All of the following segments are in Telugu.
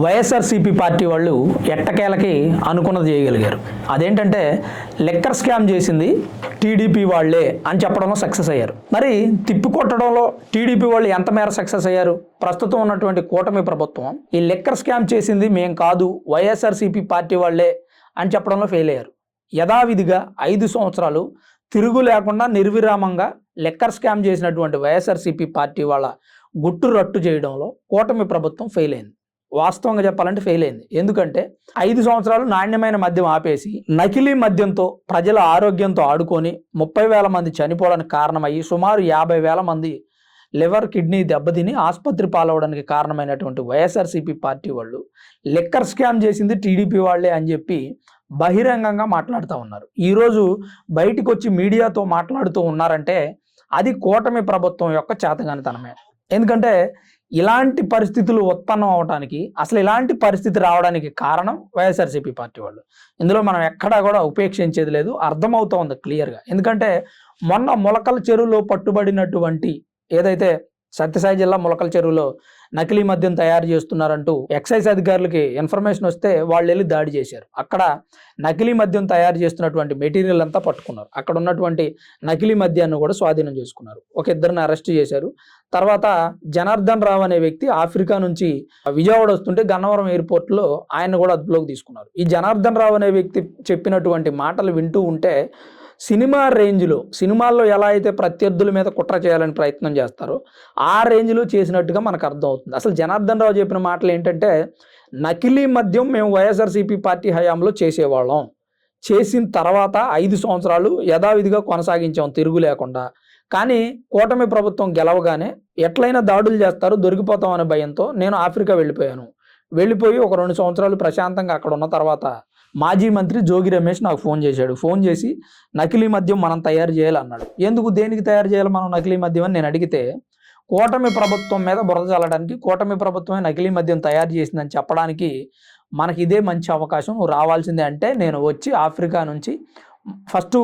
వైఎస్ఆర్సీపీ పార్టీ వాళ్ళు ఎట్టకేలకి అనుకున్నది చేయగలిగారు. అదేంటంటే లెక్కర్ స్కామ్ చేసింది టీడీపీ వాళ్ళే అని చెప్పడంలో సక్సెస్ అయ్యారు. మరి తిప్పికొట్టడంలో టీడీపీ వాళ్ళు ఎంత మేర సక్సెస్ అయ్యారు? ప్రస్తుతం ఉన్నటువంటి కూటమి ప్రభుత్వం ఈ లెక్కర్ స్కామ్ చేసింది మేం కాదు వైఎస్ఆర్సీపీ పార్టీ వాళ్ళే అని చెప్పడంలో ఫెయిల్ అయ్యారు. యథావిధిగా ఐదు సంవత్సరాలు తిరుగు లేకుండా నిర్విరామంగా లెక్కర్ స్కామ్ చేసినటువంటి వైఎస్ఆర్సీపీ పార్టీ వాళ్ళ గుట్టు రట్టు చేయడంలో కూటమి ప్రభుత్వం ఫెయిల్ అయింది. వాస్తవంగా చెప్పాలంటే ఫెయిల్ అయింది. ఎందుకంటే ఐదు సంవత్సరాలు నాణ్యమైన మద్యం ఆపేసి నకిలీ మద్యంతో ప్రజల ఆరోగ్యంతో ఆడుకొని ముప్పై వేల మంది చనిపోవడానికి కారణమయ్యి సుమారు యాభై వేల మంది లివర్ కిడ్నీ దెబ్బతిని ఆసుపత్రి పాలవడానికి కారణమైనటువంటి వైఎస్ఆర్సీపీ పార్టీ వాళ్ళు లెక్కర్ స్కామ్ చేసింది టీడీపీ వాళ్ళే అని చెప్పి బహిరంగంగా మాట్లాడుతూ ఉన్నారు. ఈరోజు బయటకు వచ్చి మీడియాతో మాట్లాడుతూ ఉన్నారంటే అది కూటమి ప్రభుత్వం యొక్క చేతగానితనమే. ఎందుకంటే ఇలాంటి పరిస్థితులు ఉత్పన్నం అవడానికి అసలు ఇలాంటి పరిస్థితి రావడానికి కారణం వైఎస్ఆర్సీపీ పార్టీ వాళ్ళు. ఇందులో మనం ఎక్కడా కూడా ఉపేక్షించేది లేదు. అర్థమవుతోంది క్లియర్గా. ఎందుకంటే మొన్న మొలకల చెరువులో పట్టుబడినటువంటి ఏదైతే సత్యసాయి జిల్లా మొలకల చెరువులో నకిలీ మద్యం తయారు చేస్తున్నారంటూ ఎక్సైజ్ అధికారులకి ఇన్ఫర్మేషన్ వస్తే వాళ్ళు వెళ్ళి దాడి చేశారు. అక్కడ నకిలీ మద్యం తయారు చేస్తున్నటువంటి మెటీరియల్ అంతా పట్టుకున్నారు. అక్కడ ఉన్నటువంటి నకిలీ మద్యాన్ని కూడా స్వాధీనం చేసుకున్నారు. ఒక ఇద్దరిని అరెస్ట్ చేశారు. తర్వాత జనార్దన్ రావు అనే వ్యక్తి ఆఫ్రికా నుంచి విజయవాడ వస్తుంటే గన్నవరం ఎయిర్పోర్ట్లో ఆయన కూడా అదుపులోకి తీసుకున్నారు. ఈ జనార్దన్ రావు అనే వ్యక్తి చెప్పినటువంటి మాటలు వింటూ ఉంటే సినిమా రేంజ్లో సినిమాల్లో ఎలా అయితే ప్రత్యర్థుల మీద కుట్ర చేయాలని ప్రయత్నం చేస్తారో ఆ రేంజ్లో చేసినట్టుగా మనకు అర్థం అవుతుంది అసలు జనార్దన్ రావు చెప్పిన మాటలు ఏంటంటే నకిలీ మద్యం మేము వైఎస్ఆర్సీపీ పార్టీ హయాంలో చేసేవాళ్ళం. చేసిన తర్వాత ఐదు సంవత్సరాలు యథావిధిగా కొనసాగించాం తిరుగు లేకుండా. కానీ కూటమి ప్రభుత్వం గెలవగానే ఎట్లయినా దాడులు చేస్తారు దొరికిపోతాం అనే భయంతో నేను ఆఫ్రికా వెళ్ళిపోయాను. వెళ్ళిపోయి ఒక రెండు సంవత్సరాలు ప్రశాంతంగా అక్కడ ఉన్న తర్వాత మాజీ మంత్రి జోగి రమేష్ నాకు ఫోన్ చేశాడు. ఫోన్ చేసి నకిలీ మద్యం మనం తయారు చేయాలన్నాడు ఎందుకు దేనికి తయారు చేయాలి మనం నకిలీ మద్యం అని నేను అడిగితే కూటమి ప్రభుత్వం మీద బురద చల్లడానికి కూటమి ప్రభుత్వమే నకిలీ మద్యం తయారు చేసిందని చెప్పడానికి మనకి ఇదే మంచి అవకాశం రావాల్సిందే అంటే నేను వచ్చి ఆఫ్రికా నుంచి ఫస్ట్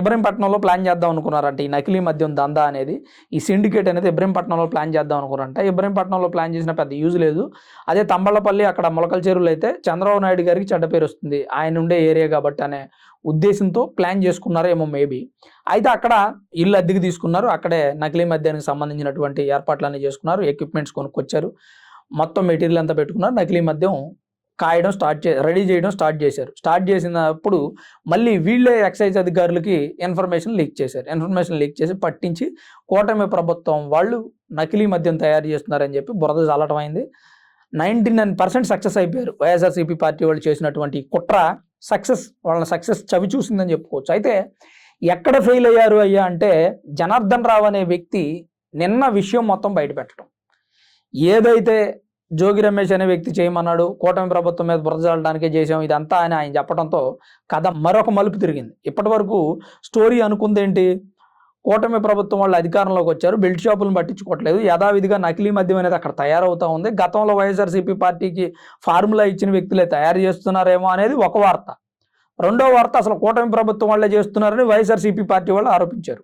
ఇబ్రహీంపట్నంలో ప్లాన్ చేద్దాం అనుకున్నారంట. ఈ నకిలీ మద్యం దందా అనేది ఈ సిండికేట్ అనేది ఇబ్రహీంపట్నంలో ప్లాన్ చేద్దాం అనుకున్నారంట. ఇబ్రహీంపట్నంలో ప్లాన్ చేసిన పెద్ద యూజ్ లేదు. అదే తంబళ్ళపల్లి అక్కడ మొలకల చెరువులు అయితే చంద్రబాబు నాయుడు గారికి చెడ్డ పేరు వస్తుంది. ఆయన ఉండే ఏరియా కాబట్టి అనే ఉద్దేశంతో ప్లాన్ చేసుకున్నారేమో మేబీ అయితే అక్కడ ఇల్లు అద్దెకి తీసుకున్నారు. అక్కడే నకిలీ మద్యానికి సంబంధించినటువంటి ఏర్పాట్లన్నీ చేసుకున్నారు. ఎక్విప్మెంట్స్ కొనుక్కొచ్చారు. మొత్తం మెటీరియల్ అంతా పెట్టుకున్నారు. నకిలీ మద్యం కాయడం స్టార్ట్ చే రెడీ చేయడం స్టార్ట్ చేశారు. స్టార్ట్ చేసినప్పుడు మళ్ళీ వీళ్ళే ఎక్సైజ్ అధికారులకి ఇన్ఫర్మేషన్ లీక్ చేశారు. ఇన్ఫర్మేషన్ లీక్ చేసి పట్టించి కూటమి ప్రభుత్వం వాళ్ళు నకిలీ మద్యం తయారు చేస్తున్నారని చెప్పి బురద చల్లటం అయింది. నైంటీ నైన్ పర్సెంట్ సక్సెస్ అయిపోయారు. వైఎస్ఆర్సీపీ పార్టీ వాళ్ళు చేసినటువంటి కుట్ర సక్సెస్ వాళ్ళ సక్సెస్ చవి చూసిందని చెప్పుకోవచ్చు. అయితే ఎక్కడ ఫెయిల్ అయ్యారు అయ్యా అంటే జనార్దన్ రావు అనే వ్యక్తి నిన్న విషయం మొత్తం బయటపెట్టడం ఏదైతే జోగి రమేష్ అనే వ్యక్తి చేయమన్నాడు. కూటమి ప్రభుత్వం మీద బురద చేసాం ఇదంతా అని ఆయన చెప్పడంతో కథ మరొక మలుపు తిరిగింది. ఇప్పటి వరకు స్టోరీ అనుకుందేంటి? కూటమి ప్రభుత్వం వాళ్ళు అధికారంలోకి వచ్చారు. బెల్ట్ షాపులను పట్టించుకోవట్లేదు. యథావిధిగా నకిలీ మద్యం అనేది అక్కడ తయారవుతా ఉంది. గతంలో వైఎస్ఆర్సీపీ పార్టీకి ఫార్ములా ఇచ్చిన వ్యక్తులే తయారు చేస్తున్నారేమో అనేది ఒక వార్త. రెండో వార్త అసలు కూటమి ప్రభుత్వం వాళ్ళే చేస్తున్నారని వైఎస్ఆర్సీపీ పార్టీ వాళ్ళు ఆరోపించారు.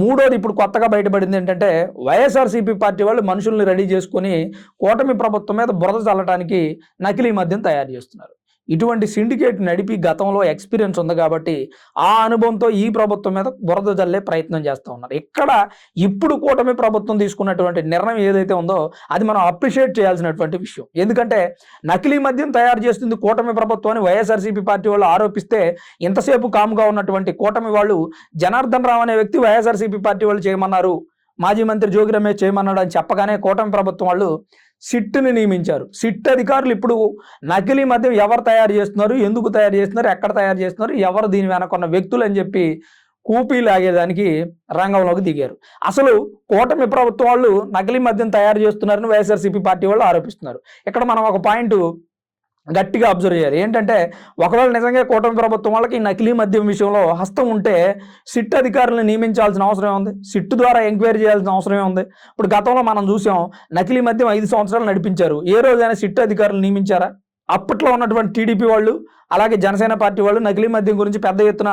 మూడోది ఇప్పుడు కొత్తగా బయటపడింది ఏంటంటే వైఎస్ఆర్సీపీ పార్టీ వాళ్ళు మనుషుల్ని రెడీ చేసుకొని కూటమి ప్రభుత్వం మీద బురద చల్లడానికి నకిలీ మద్యం తయారు చేస్తున్నారు. ఇటువంటి సిండికేట్ నడిపి గతంలో ఎక్స్పీరియన్స్ ఉంది కాబట్టి ఆ అనుభవంతో ఈ ప్రభుత్వం మీద బురద జల్లే ప్రయత్నం చేస్తూ ఉన్నారు. ఇక్కడ ఇప్పుడు కూటమి ప్రభుత్వం తీసుకున్నటువంటి నిర్ణయం ఏదైతే ఉందో అది మనం అప్రిషియేట్ చేయాల్సినటువంటి విషయం. ఎందుకంటే నకిలీ మద్యం తయారు చేస్తుంది కూటమి ప్రభుత్వాన్ని వైఎస్ఆర్సీపీ పార్టీ వాళ్ళు ఆరోపిస్తే ఇంతసేపు కాముగా ఉన్నటువంటి కూటమి వాళ్ళు జనార్దన్ రావు అనే వ్యక్తి వైఎస్ఆర్సీపీ పార్టీ వాళ్ళు చేయమన్నారు. మాజీ మంత్రి జోగి రమేష్ చేయమన్నాడు అని చెప్పగానే కూటమి ప్రభుత్వం వాళ్ళు సిట్ని నియమించారు. సిట్ అధికారులు ఇప్పుడు నకిలీ మద్యం ఎవరు తయారు చేస్తున్నారు ఎందుకు తయారు చేస్తున్నారు ఎక్కడ తయారు చేస్తున్నారు ఎవరు దీని వెనకున్న వ్యక్తులు అని చెప్పి కూపీ లాగేదానికి రంగంలోకి దిగారు. అసలు కూటమి ప్రభుత్వం వాళ్ళు నకిలీ మద్యం తయారు చేస్తున్నారని వైఎస్ఆర్సీపీ పార్టీ వాళ్ళు ఆరోపిస్తున్నారు. ఇక్కడ మనం ఒక పాయింట్ గట్టిగా అబ్జర్వ్ చేయాలి. ఏంటంటే ఒకవేళ నిజంగా కూటమి ప్రభుత్వం వాళ్ళకి నకిలీ మద్యం విషయంలో హస్తం ఉంటే సిట్ అధికారులను నియమించాల్సిన అవసరం ఉంది. సిట్ ద్వారా ఎంక్వైరీ చేయాల్సిన అవసరమే ఉంది. ఇప్పుడు గతంలో మనం చూసాం నకిలీ మద్యం ఐదు సంవత్సరాలు నడిపించారు. ఏ రోజైనా సిట్ అధికారులు నియమించారా? అప్పట్లో ఉన్నటువంటి టీడీపీ వాళ్ళు అలాగే జనసేన పార్టీ వాళ్ళు నకిలీ మద్యం గురించి పెద్ద ఎత్తున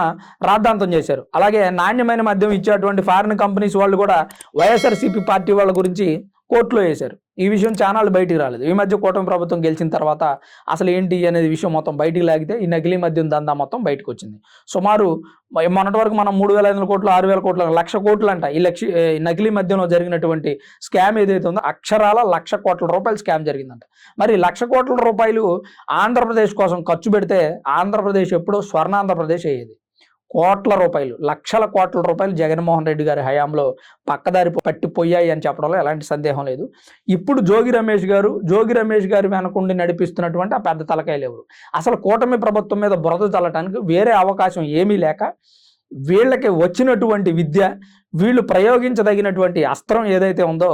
రాద్ధాంతం చేశారు. అలాగే నాణ్యమైన మద్యం ఇచ్చేటువంటి ఫారిన్ కంపెనీస్ వాళ్ళు కూడా వైఎస్ఆర్సీపీ పార్టీ వాళ్ళ గురించి కోర్టులో వేశారు. ఈ విషయం చానాళ్ళు బయటికి రాలేదు. ఈ మధ్య కూటమి ప్రభుత్వం గెలిచిన తర్వాత అసలు ఏంటి అనేది విషయం మొత్తం బయటికి లాగితే ఈ నకిలీ మద్యం దందా మొత్తం బయటకు వచ్చింది. సుమారు మొన్నటి వరకు మనం మూడు వేల ఐదు వందల కోట్లు ఆరు వేల కోట్ల లక్ష కోట్లు అంట ఈ లక్ష ఈ నకిలీ మద్యంలో జరిగినటువంటి స్కామ్ ఏదైతే ఉందో అక్షరాల లక్ష కోట్ల రూపాయలు స్కామ్ జరిగిందంట. మరి లక్ష కోట్ల రూపాయలు ఆంధ్రప్రదేశ్ కోసం ఖర్చు పెడితే ఆంధ్రప్రదేశ్ ఎప్పుడో స్వర్ణాంధ్రప్రదేశ్ అయ్యేది. కోట్ల రూపాయలు లక్షల కోట్ల రూపాయలు జగన్మోహన్ రెడ్డి గారి హయాంలో పక్కదారి పట్టిపోయాయి అని చెప్పడంలో ఎలాంటి సందేహం లేదు. ఇప్పుడు జోగి రమేష్ గారు జోగి రమేష్ గారి వెనకుండి నడిపిస్తున్నటువంటి ఆ పెద్ద తలకాయలు ఎవరు? అసలు కూటమి ప్రభుత్వం మీద బురద చల్లటానికి వేరే అవకాశం ఏమీ లేక వీళ్ళకి వచ్చినటువంటి విద్య వీళ్ళు ప్రయోగించదగినటువంటి అస్త్రం ఏదైతే ఉందో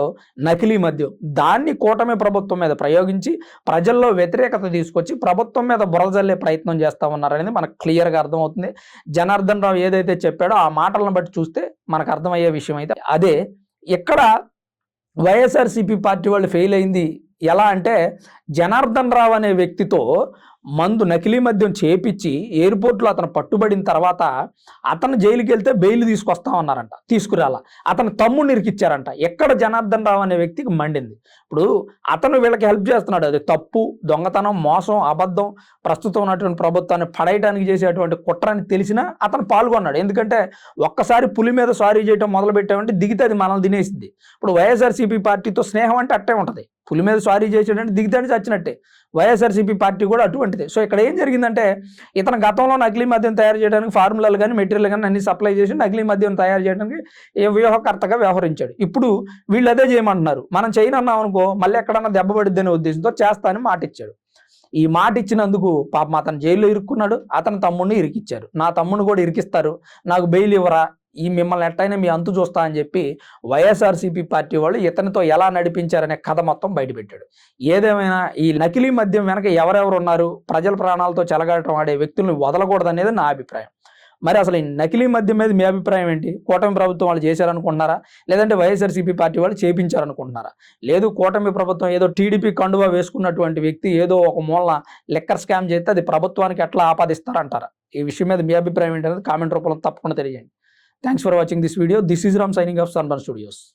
నకిలీ మద్యం. దాన్ని కూటమి ప్రభుత్వం మీద ప్రయోగించి ప్రజల్లో వ్యతిరేకత తీసుకొచ్చి ప్రభుత్వం మీద బురదజల్లే ప్రయత్నం చేస్తా ఉన్నారనేది మనకు క్లియర్గా అర్థమవుతుంది. జనార్దన్ రావు ఏదైతే చెప్పాడో ఆ మాటలను బట్టి చూస్తే మనకు అర్థమయ్యే విషయం అయితే అదే. ఇక్కడ వైఎస్ఆర్సీపీ పార్టీ వాళ్ళు ఫెయిల్ అయింది. ఎలా అంటే జనార్దన్ రావు అనే వ్యక్తితో మందు నకిలీ మద్యం చేపించి ఎయిర్పోర్ట్లో అతను పట్టుబడిన తర్వాత అతను జైలుకి వెళ్తే బెయిల్ తీసుకొస్తామన్నారంట తీసుకురాల. అతను తమ్ముడిని ఇరికిచ్చారంట ఎక్కడ జనార్దన్ రావు అనే వ్యక్తికి మండింది. ఇప్పుడు అతను వీళ్ళకి హెల్ప్ చేస్తున్నాడు. అది తప్పు దొంగతనం మోసం అబద్ధం ప్రస్తుతం ఉన్నటువంటి ప్రభుత్వాన్ని పడేయడానికి చేసేటువంటి కుట్రని తెలిసినా అతను పాల్గొన్నాడు. ఎందుకంటే ఒక్కసారి పులి మీద సారీ చేయటం మొదలు పెట్టామంటే దిగితే అది మనల్ని తినేసింది ఇప్పుడు వైఎస్ఆర్సీపీ పార్టీతో స్నేహం అంటే అట్టే ఉంటుంది. పులి మీద సారీ చేసాడంటే దిగుతాడు చచ్చినట్టే. వైఎస్ఆర్సీపీ పార్టీ కూడా అటువంటిదే. సో ఇక్కడ ఏం జరిగిందంటే ఇతను గతంలో నకిలీ మద్యం తయారు చేయడానికి ఫార్ములాలు కానీ మెటీరియల్ కానీ అన్ని సప్లై చేసి నకిలీ మద్యం తయారు చేయడానికి ఏ వ్యూహకర్తగా వ్యవహరించాడు. ఇప్పుడు వీళ్ళు అదే చేయమంటున్నారు. మనం చేయనన్నాం అనుకో మళ్ళీ ఎక్కడన్నా దెబ్బపడిద్దనే ఉద్దేశంతో చేస్తానని మాట ఇచ్చాడు ఈ మాట ఇచ్చినందుకు పాపం అతను జైల్లో ఇరుక్కున్నాడు అతని తమ్ముడిని ఇరికిచ్చారు. నా తమ్ముడిని కూడా ఇరికిస్తారు నాకు బెయిల్ ఇవ్వరా ఈ మిమ్మల్ని ఎట్టయినా మీ అంతు చూస్తా అని చెప్పి వైఎస్ఆర్సీపీ పార్టీ వాళ్ళు ఇతనితో ఎలా నడిపించారనే కథ మొత్తం బయటపెట్టాడు. ఏదేమైనా ఈ నకిలీ మద్యం వెనక ఎవరెవరు ఉన్నారు? ప్రజల ప్రాణాలతో చెలగాటం ఆడే వ్యక్తుల్ని వదలకూడదనేది నా అభిప్రాయం. మరి అసలు ఈ నకిలీ మద్యం మీద మీ అభిప్రాయం ఏంటి? కూటమి ప్రభుత్వం వాళ్ళు చేశారనుకుంటున్నారా? లేదంటే వైఎస్ఆర్సీపీ పార్టీ వాళ్ళు చేపించారనుకుంటున్నారా? లేదు కూటమి ప్రభుత్వం ఏదో టీడీపీ కండువా వేసుకున్నటువంటి వ్యక్తి ఏదో ఒక మూలన లెక్కర్ స్కామ్ చేస్తే అది ప్రభుత్వానికి ఎట్లా ఆపాదిస్తారంటారా? ఈ విషయం మీద మీ అభిప్రాయం ఏంటనేది కామెంట్ రూపంలో తప్పకుండా తెలియజేయండి. Thanks for watching this video. This is Ram signing off Sunburn Studios.